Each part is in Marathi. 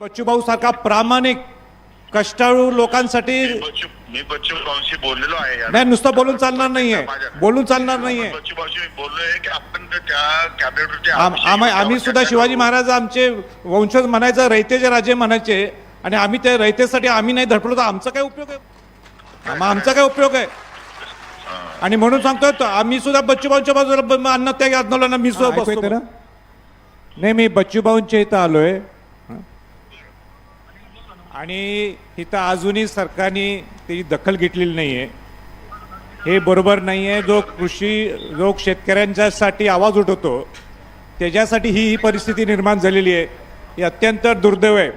बच्चूभाऊ सारखा प्रामाणिक कष्टाळू लोकांसाठी मी बच्चू भाऊशी बोललेलो आहे नाही नुसतं बोलून चालणार नाहीये. बोलून चालणार नाहीये. बच्चू भाऊशी मी बोललोय की आपण त्या कॅबिनेटवरती आम- आम- आम्ही सुद्धा शिवाजी महाराज आमचे वंशज म्हणायचं रयतेचे राजे म्हणायचे आणि आम्ही त्या रयतेसाठी आम्ही नाही धडपडलो तर आमचा काय उपयोग आहे? मग आमचा काय उपयोग आहे? आणि म्हणून सांगतोय आम्ही सुद्धा बच्चूभाऊंच्या बाजूला ब- अन्नत्याग आंदोलनाला मी सुद्धा? नाही मी बच्चूभाऊंच्या इथं आलोय. आणि इथं अजूनही सरकारने त्याची दखल घेतलेली नाही आहे हे बरोबर नाही आहे जो कृषी जो शेतकऱ्यांच्यासाठी आवाज उठवतो त्याच्यासाठी ही ही परिस्थिती निर्माण झालेली आहे. ही अत्यंत दुर्दैव आहे.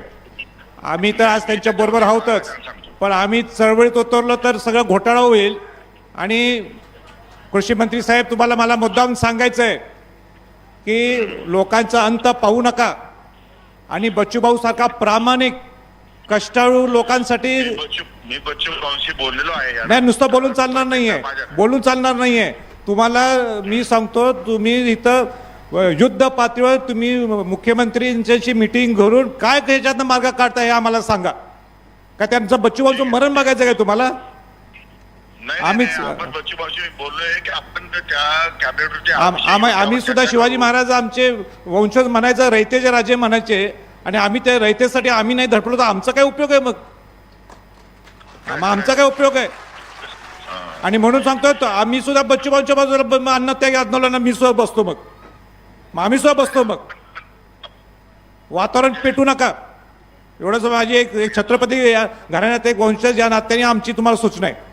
आम्ही तर आज त्यांच्या बरोबर आहोतच. पण आम्ही चळवळीत उतरलो तर सगळं घोटाळा होईल. आणि कृषी मंत्री साहेब तुम्हाला मला मुद्दाम सांगायचं आहे की लोकांचा अंत पाहू नका. आणि बच्चूभाऊ सारखा प्रामाणिक कष्टाळू लोकांसाठी बच्चू मी बच्चू बोललेलो आहे नाही नुसतं बोलून चालणार नाहीये. बोलून चालणार नाहीये. तुम्हाला मी सांगतो तुम्ही इथं युद्ध पातळीवर तुम्ही मुख्यमंत्र्यांच्याशी मिटिंग घरून काय ह्याच्यातनं मार्ग काढता हे आम्हाला सांगा. का त्यांचं बच्चूभाऊचं मरण बघायचं काय तुम्हाला? आम्हीच- बच्चू आम्ही सुद्धा शिवाजी महाराज आमचे वंशज म्हणायचं रयतेचे राजे म्हणायचे आणि आम्ही त्या रयतेसाठी आम्ही नाही धडपलो तर आमचा काय उपयोग आहे मग? मग आमचा काय उपयोग आहे? आणि म्हणून सांगतोय आम्ही सुद्धा बच्चूबाऊंच्या बाजूला अन्न त्या आंदोलनाला मी सुद्धा बसतो मग. मग आम्ही सुद्धा बसतो मग. वातावरण पेटू नका. एवढंच माझी एक एक छत्रपती घराण्यात एक वंशज या नात्याने आमची तुम्हाला सूचना आहे.